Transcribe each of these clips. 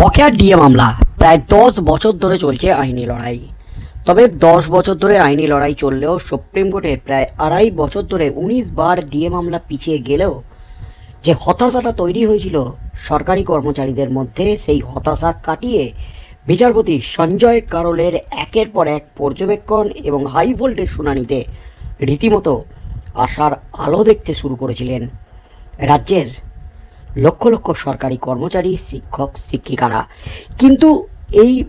বকেয়া ডিএ মামলা। প্রায় দশ বছর ধরে চলছে আইনি লড়াই। তবে দশ বছর ধরে আইনি লড়াই চললেও সুপ্রিম কোর্টে প্রায় আড়াই বছর ধরে উনিশ বার ডিএ মামলা পিছিয়ে গেলেও যে হতাশাটা তৈরি হয়েছিল সরকারি কর্মচারীদের মধ্যে, সেই হতাশা কাটিয়ে বিচারপতি সঞ্জয় কারোলের একের পর এক পর্যবেক্ষণ এবং হাই ভোল্টেজ শুনানিতে রীতিমতো আশার আলো দেখতে শুরু করেছিলেন। রাজ্যের লক্ষ লক্ষ সরকারি কর্মচারী, শিক্ষক, শিক্ষিকারা। কিন্তু এই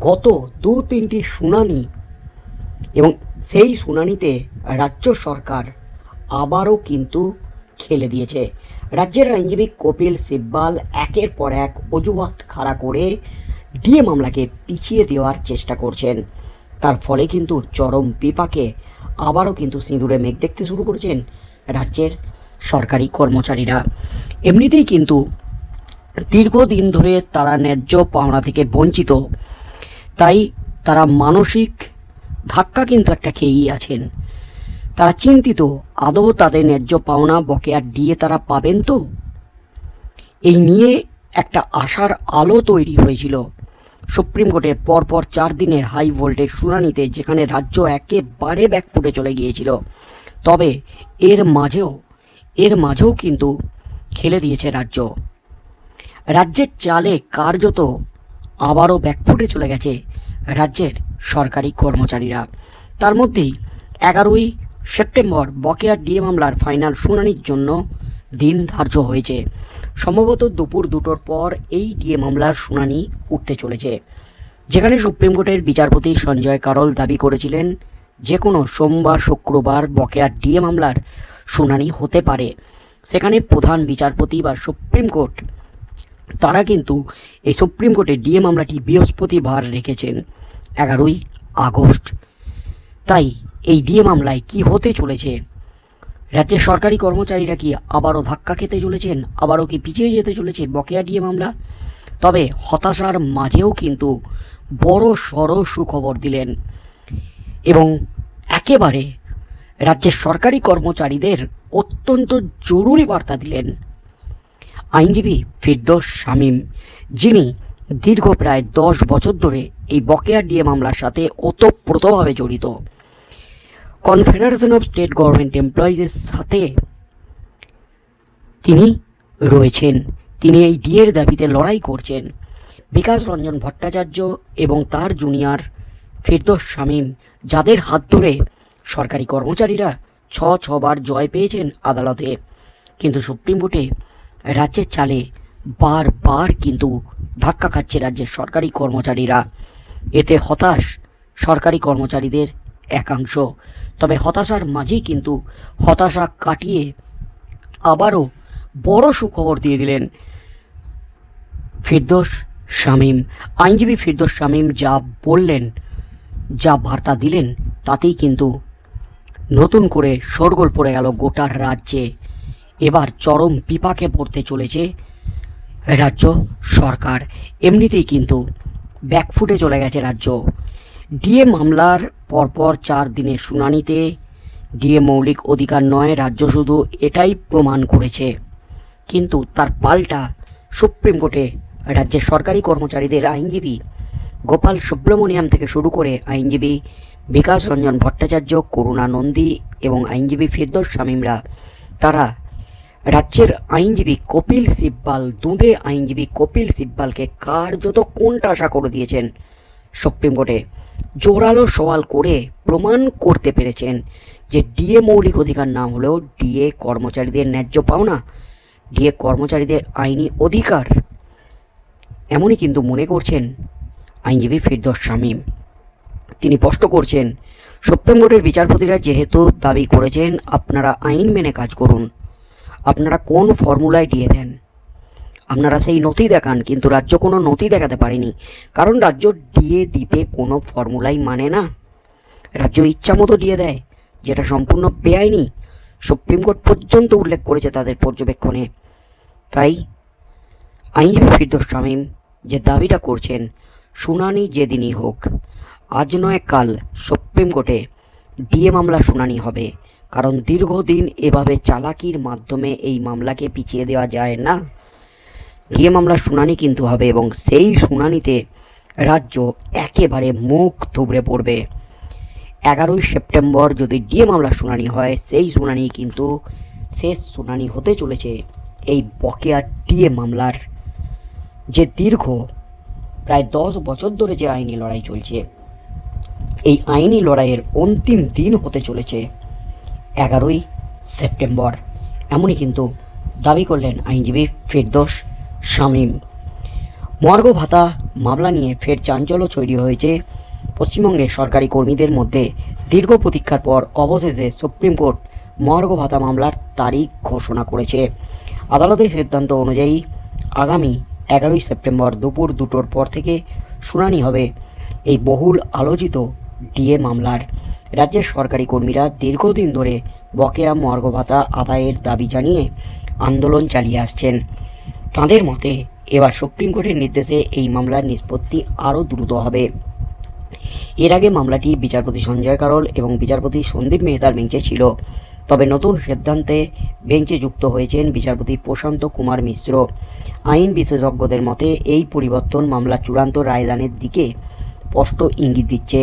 গত দু তিনটি শুনানি এবং সেই শুনানিতে রাজ্য সরকার আবারও কিন্তু খেলে দিয়েছে। রাজ্যের আইনজীবী কপিল সিব্বাল একের পর এক অজুহাত খাড়া করে ডিএ মামলাকে পিছিয়ে দেওয়ার চেষ্টা করছেন। তার ফলে কিন্তু চরম বিপাকে আবারও কিন্তু সিঁদুরে মেঘ দেখতে শুরু করেছেন রাজ্যের সরকারি কর্মচারীরা। এমনিতেই কিন্তু দীর্ঘদিন ধরে তারা ন্যায্য পাওনা থেকে বঞ্চিত। তাই তারা মানসিক ধাক্কা কিন্তু একটা খেয়েই আছেন। তারা চিন্তিত, আদৌ তাদের ন্যায্য পাওনা বকেয়া দিয়ে তারা পাবেন তো? এই নিয়ে একটা আশার আলো তৈরি হয়েছিল। সুপ্রিম কোর্টের পরপর চার দিনের হাই ভোল্টেজ শুনানিতে যেখানে রাজ্য একেবারে ব্যাকফুটে চলে গিয়েছিল। তবে এর মাঝেও এর মাঝেও কিন্তু খেলে দিয়েছে রাজ্য। রাজ্যের চালে কার্যত আবারও ব্যাকফুটে চলে গেছে রাজ্যের সরকারি কর্মচারীরা। তার মধ্যেই এগারোই সেপ্টেম্বর বকেয়া ডিএ মামলার ফাইনাল শুনানির জন্য দিন ধার্য হয়েছে। সম্ভবত দুপুর দুটোর পর এই ডিএ মামলার শুনানি উঠতে চলেছে। যেখানে সুপ্রিম কোর্টের বিচারপতি সঞ্জয় কারল দাবি করেছিলেন, যে কোনো সোমবার শুক্রবার বকেয়া ডিএ মামলার শুনানি হতে পারে। সেখানে প্রধান বিচারপতি বা সুপ্রিম কোর্ট, তারা কিন্তু এই সুপ্রিম কোর্টে ডিএ মামলাটি বৃহস্পতিবার রেখেছেন, এগারোই আগস্ট। তাই এই ডিএ মামলায় কি হতে চলেছে? রাজ্যের সরকারি কর্মচারীরা কি আবারও ধাক্কা খেতে চলেছেন? আবারও কি পিছিয়ে যেতে চলেছে বকেয়া ডিএ মামলা? তবে হতাশার মাঝেও কিন্তু বড় সড় সুখবর দিলেন। এবং একেবারে রাজ্যের সরকারি কর্মচারীদের অত্যন্ত জরুরি বার্তা দিলেন আইনজীবী ফিরদোস শামীম, যিনি দীর্ঘ প্রায় দশ বছর ধরে এই বকেয়া ডিএ মামলার সাথে ওতপ্রোতভাবে জড়িত। কনফেডারেশন অফ স্টেট গভর্নমেন্ট এমপ্লয়িজের সাথে তিনি রয়েছেন। তিনি এই ডিএর দাবিতে লড়াই করছেন। বিকাশ রঞ্জন ভট্টাচার্য এবং তার জুনিয়র ফিরদোস শামীম, যাদের হাত ধরে সরকারি কর্মচারীরা ছ ছবার জয় পেয়েছেন আদালতে। কিন্তু সুপ্রিম কোর্টে রাজ্যের চালে বারবার কিন্তু ধাক্কা খাচ্ছে রাজ্যের সরকারি কর্মচারীরা। এতে হতাশ সরকারি কর্মচারীদের একাংশ। তবে হতাশার মাঝেই কিন্তু হতাশা কাটিয়ে আবারও বড় সুখবর দিয়ে দিলেন ফিরদোস শামীম। আইনজীবী ফিরদোস শামীম যা বললেন, যা বার্তা দিলেন, তাতেই কিন্তু নতুন করে শোরগোল পড়ে গেল গোটার রাজ্যে। এবার চরম বিপাকে পড়তে চলেছে রাজ্য সরকার। এমনিতেই কিন্তু ব্যাকফুটে চলে গেছে রাজ্য। ডিএ মামলার পরপর চার দিনের শুনানিতে ডিএ মৌলিক অধিকার নয়, রাজ্য শুধু এটাই প্রমাণ করেছে। কিন্তু তার পাল্টা সুপ্রিম কোর্টে রাজ্যের সরকারি কর্মচারীদের আইনজীবী গোপাল সুব্রমণিয়াম থেকে শুরু করে আইনজীবী বিকাশ রঞ্জন ভট্টাচার্য, করুণা নন্দী এবং আইনজীবী ফিরদোস শামীমরা। তারা রাজ্যের আইনজীবী কপিল সিব্বাল দুঁদে আইনজীবী কপিল সিব্বালকে কার্যত কোনটা আশা করে দিয়েছেন? সুপ্রিম কোর্টে জোরালো সওয়াল করে প্রমাণ করতে পেরেছেন যে ডিএ মৌলিক অধিকার না হলেও ডিএ কর্মচারীদের ন্যায্য পাওনা, ডিএ কর্মচারীদের আইনি অধিকার। এমনই কিন্তু মনে করছেন আইনজীবী ফিরদোস শামীম। তিনি স্পষ্ট করছেন, সুপ্রিম কোর্টের বিচারপতিরা যেহেতু দাবি করেছেন, আপনারা আইন মেনে কাজ করুন। আপনারা কোন ফর্মুলায় দিয়ে দেন? আপনারা সেই নথি দেখান, কিন্তু রাজ্য কোনো নথি দেখাতে পারেনি। কারণ রাজ্য দিয়ে দিতে কোনো ফর্মুলাই মানে না। রাজ্য ইচ্ছা মতো দিয়ে দেয়, যেটা সম্পূর্ণ বেআইনি। সুপ্রিম কোর্ট পর্যন্ত উল্লেখ করেছে তাদের পর্যবেক্ষণে। তাই আইনজীবী ফিরদোস শামীম যে দাবিটা করছেন, শুনানি যেদিনই হোক আজ নয়, কাল সুপ্রিম কোর্টে ডিএ মামলা শুনানি হবে। কারণ দীর্ঘদিন এভাবে চালাকির মাধ্যমে এই মামলাকে পিছিয়ে দেওয়া যায় না। ডিএ মামলার শুনানি কিন্তু হবে এবং সেই শুনানিতে রাজ্য একেবারে মুখ থুবড়ে পড়বে। এগারোই সেপ্টেম্বর যদি ডিএ মামলার শুনানি হয়, সেই শুনানি কিন্তু শেষ শুনানি হতে চলেছে এই বকেয়া ডিএ মামলার। যে দীর্ঘ, প্রায় দশ বছর ধরে যে আইনি লড়াই চলছে এই আইনি লড়াইয়ের অন্তিম দিন হতে চলেছে, এগারোই সেপ্টেম্বর। এমনই কিন্তু দাবি করলেন আইনজীবী ফেরদোস শামীম। মর্গ ভাতা মামলা নিয়ে ফের চাঞ্চল্য তৈরি হয়েছে। পশ্চিমবঙ্গের সরকারি কর্মীদের মধ্যে দীর্ঘ প্রতীক্ষার পর অবশেষে সুপ্রিম কোর্ট মর্গ ভাতা মামলার তারিখ ঘোষণা করেছে। আদালতের সিদ্ধান্ত অনুযায়ী আগামী এগারোই সেপ্টেম্বর দুপুর দুটোর পর থেকে শুনানি হবে। এই বহুল আলোচিত ডিএ মামলার। রাজ্যের সরকারি কর্মীরা দীর্ঘদিন ধরে বকেয়া মর্গ ভাতা আদায়ের দাবি জানিয়ে আন্দোলন চালিয়ে আসছেন। তাঁদের মতে, এবার সুপ্রিম কোর্টের নির্দেশে এই মামলার নিষ্পত্তি আরও দ্রুত হবে। এর আগে মামলাটি বিচারপতি সঞ্জয় কারল এবং বিচারপতি সন্দীপ মেহতার বেঞ্চে ছিল। তবে নতুন সিদ্ধান্তে বেঞ্চে যুক্ত হয়েছেন বিচারপতি প্রশান্ত কুমার মিশ্র। আইন বিশেষজ্ঞদের মতে, এই পরিবর্তন মামলা চূড়ান্ত রায়দানের দিকে স্পষ্ট ইঙ্গিত দিচ্ছে।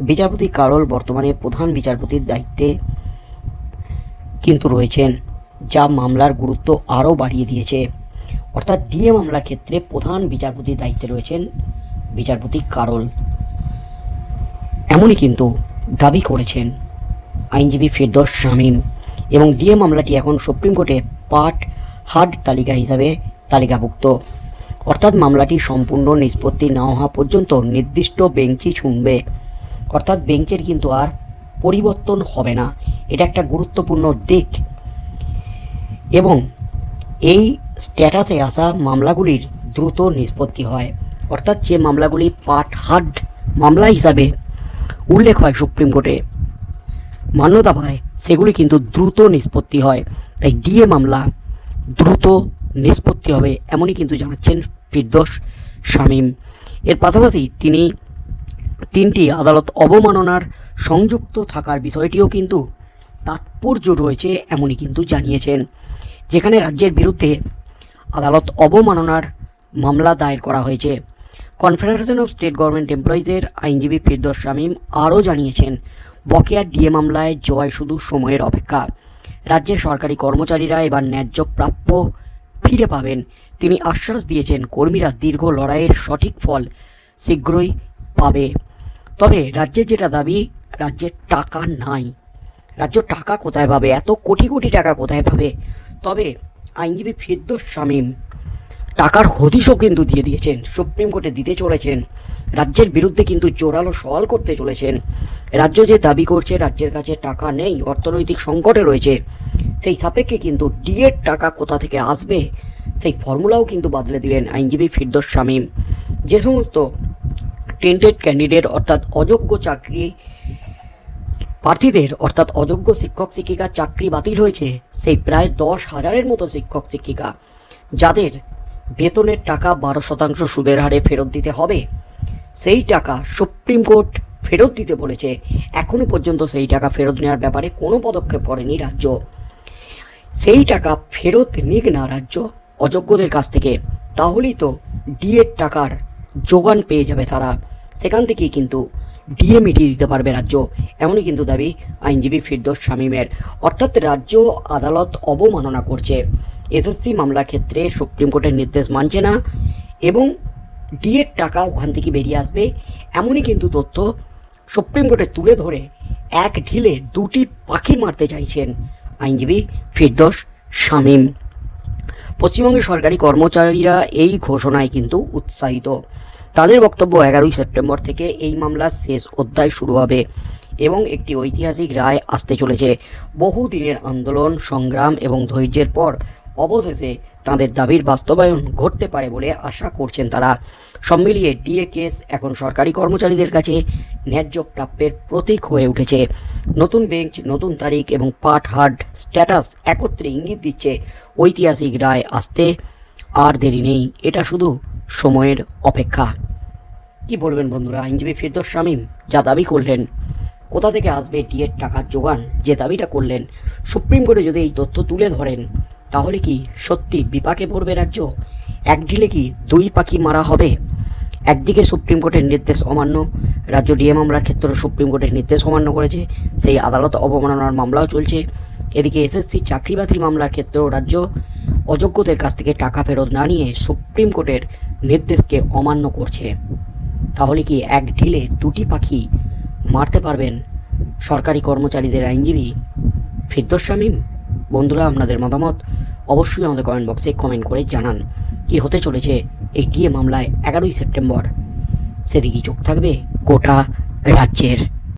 বিচারপতি কারল বর্তমানে প্রধান বিচারপতির দায়িত্বে কিন্তু রয়েছেন, যা মামলার গুরুত্ব আরও বাড়িয়ে দিয়েছে। অর্থাৎ ডিএ মামলার ক্ষেত্রে প্রধান বিচারপতির দায়িত্বে রয়েছেন বিচারপতি কারল। এমনই কিন্তু দাবি করেছেন আইনজীবী ফেরদৌস শামীম এবং ডিএ মামলাটি এখন সুপ্রিম কোর্টে পাট হার্ড তালিকা হিসাবে তালিকাভুক্ত। অর্থাৎ মামলাটি সম্পূর্ণ নিষ্পত্তি না হওয়া পর্যন্ত নির্দিষ্ট বেঞ্চই শুনবে অর্থাৎ বেঞ্চের কিন্তু আর পরিবর্তন হবে না। এটা একটা গুরুত্বপূর্ণ দিক। এবং এই স্ট্যাটাসে আসা মামলাগুলির দ্রুত নিষ্পত্তি হয়। অর্থাৎ যে মামলাগুলি পাট হার্ড মামলা হিসাবে উল্লেখ হয় সুপ্রিম কোর্টে, মান্যতা পায়, সেগুলি কিন্তু দ্রুত নিষ্পত্তি হয়। তাই ডিএ মামলা দ্রুত নিষ্পত্তি হবে, এমনই কিন্তু জানাচ্ছেন ফিরদোস শামীম। এর পাশাপাশি তিনি তিনটি আদালত অবমাননার সংযুক্ত থাকার বিষয়টিও কিন্তু তাৎপর্য রয়েছে এমনই কিন্তু জানিয়েছেন, যেখানে রাজ্যের বিরুদ্ধে আদালত অবমাননার মামলা দায়ের করা হয়েছে। কনফেডারেশন অফ স্টেট গভর্নমেন্ট এমপ্লয়িজের আইনজীবী ফিরদোস শামীম আরও জানিয়েছেন, বকেয়া ডিএ মামলায় জয় শুধু সময়ের অপেক্ষা। রাজ্যের সরকারি কর্মচারীরা এবার ন্যায্য প্রাপ্য ফিরে পাবেন। তিনি আশ্বাস দিয়েছেন, কর্মীরা দীর্ঘ লড়াইয়ের সঠিক ফল শীঘ্রই পাবে। তবে রাজ্যের যেটা দাবি, রাজ্যের টাকা নাই। রাজ্য টাকা কোথায় পাবে? এত কোটি কোটি টাকা কোথায় পাবে? তবে আইনজীবী ফিরদোস শামীম টাকার হদিশও কিন্তু দিয়ে দিয়েছেন। সুপ্রিম কোর্টে দিতে চলেছেন। রাজ্যের বিরুদ্ধে কিন্তু জোরালো সওয়াল করতে চলেছেন। রাজ্য যে দাবি করছে, রাজ্যের কাছে টাকা নেই, অর্থনৈতিক সংকটে রয়েছে। সেই সাপেক্ষে কিন্তু ডিএর টাকা কোথা থেকে আসবে, সেই ফর্মুলাও কিন্তু বাদলে দিলেন আইনজীবী ফিরদোস শামীম। যে সমস্ত টেন্টেড ক্যান্ডিডেট অর্থাৎ অযোগ্য চাকরি প্রার্থীদের, অর্থাৎ অযোগ্য শিক্ষক শিক্ষিকার চাকরি বাতিল হয়েছে সেই প্রায় দশ হাজারের মতো শিক্ষক, শিক্ষিকা, যাদের বেতনের টাকা বারো শতাংশ সুদের হারে ফেরত দিতে হবে। সেই টাকা সুপ্রিম কোর্ট ফেরত দিতে বলেছে। এখনও পর্যন্ত সেই টাকা ফেরত নেওয়ার ব্যাপারে কোনো পদক্ষেপ করেনি রাজ্য। সেই টাকা ফেরত নিক না রাজ্য অযোগ্যদের কাছ থেকে। তাহলেই তো ডিএর টাকার যোগান পেয়ে যাবে তারা। সেখান থেকেই কিন্তু ডিএ মিটিয়ে দিতে পারবে রাজ্য। এমনই কিন্তু দাবি আইনজীবী ফিরদোস শামীমের। অর্থাৎ রাজ্য আদালত অবমাননা করছে। এসএসসি মামলার ক্ষেত্রে সুপ্রিম কোর্টের নির্দেশ মানছে না এবং ডিএর টাকা ওখান থেকে বেরিয়ে আসবে। এমনই কিন্তু তথ্য সুপ্রিম কোর্টে তুলে ধরে এক ঢিলে দুটি পাখি মারতে চাইছেন আইনজীবী ফিরদোস শামীম। পশ্চিমবঙ্গের সরকারি কর্মচারীরা এই ঘোষণায় কিন্তু উৎসাহিত। তাদের বক্তব্য এগারোই সেপ্টেম্বর থেকে এই মামলার শেষ অধ্যায় শুরু হবে এবং একটি ঐতিহাসিক রায় আসতে চলেছে। বহু দিনের আন্দোলন, সংগ্রাম এবং ধৈর্যের পর অবশেষে তাদের দাবির বাস্তবায়ন ঘটতে পারে বলে আশা করছেন তারা। সব মিলিয়ে ডিএ কেস এখন সরকারি কর্মচারীদের কাছে ন্যায্য প্রাপ্যের প্রতীক হয়ে উঠেছে। নতুন বেঞ্চ, নতুন তারিখ এবং পাট হার্ড স্ট্যাটাস একত্রে ইঙ্গিত দিচ্ছে ঐতিহাসিক রায় আসতে আর দেরি নেই। এটা শুধু সময়ের অপেক্ষা। কি বলবেন বন্ধুরা, আইনজীবী ফিরদোস শামীম, যা দাবি করলেন, কোথা থেকে আসবে ডিএর টাকার যোগান? যে দাবিটা করলেন, সুপ্রিম কোর্টে যদি এই তথ্য তুলে ধরেন তাহলে কি সত্যি বিপাকে পড়বে রাজ্য? এক ঢিলে কি দুই পাখি মারা হবে? একদিকে সুপ্রিম কোর্টের নির্দেশ অমান্য, রাজ্য ডিএ মামলার ক্ষেত্রে সুপ্রিম কোর্টের নির্দেশ অমান্য করেছে, সেই আদালত অবমাননার মামলাও চলছে। এদিকে এসএসসি চাকরি বাতিল মামলার ক্ষেত্রেও রাজ্য অযোগ্যদের কাছ থেকে টাকা ফেরত না নিয়ে সুপ্রিম কোর্টের নির্দেশকে অমান্য করছে। তাহলে কি এক ঢিলে দুটি পাখি মারতে পারবেন সরকারি কর্মচারীদের আইনজীবী ফিরদোস শামীম? বন্ধুরা, আপনাদের মতামত অবশ্যই আমাদের কমেন্ট বক্সে কমেন্ট করে জানান। কি হতে চলেছে এই ডিএ মামলায় এগারোই সেপ্টেম্বর? সেদিকেই চোখ থাকবে গোটা রাজ্যের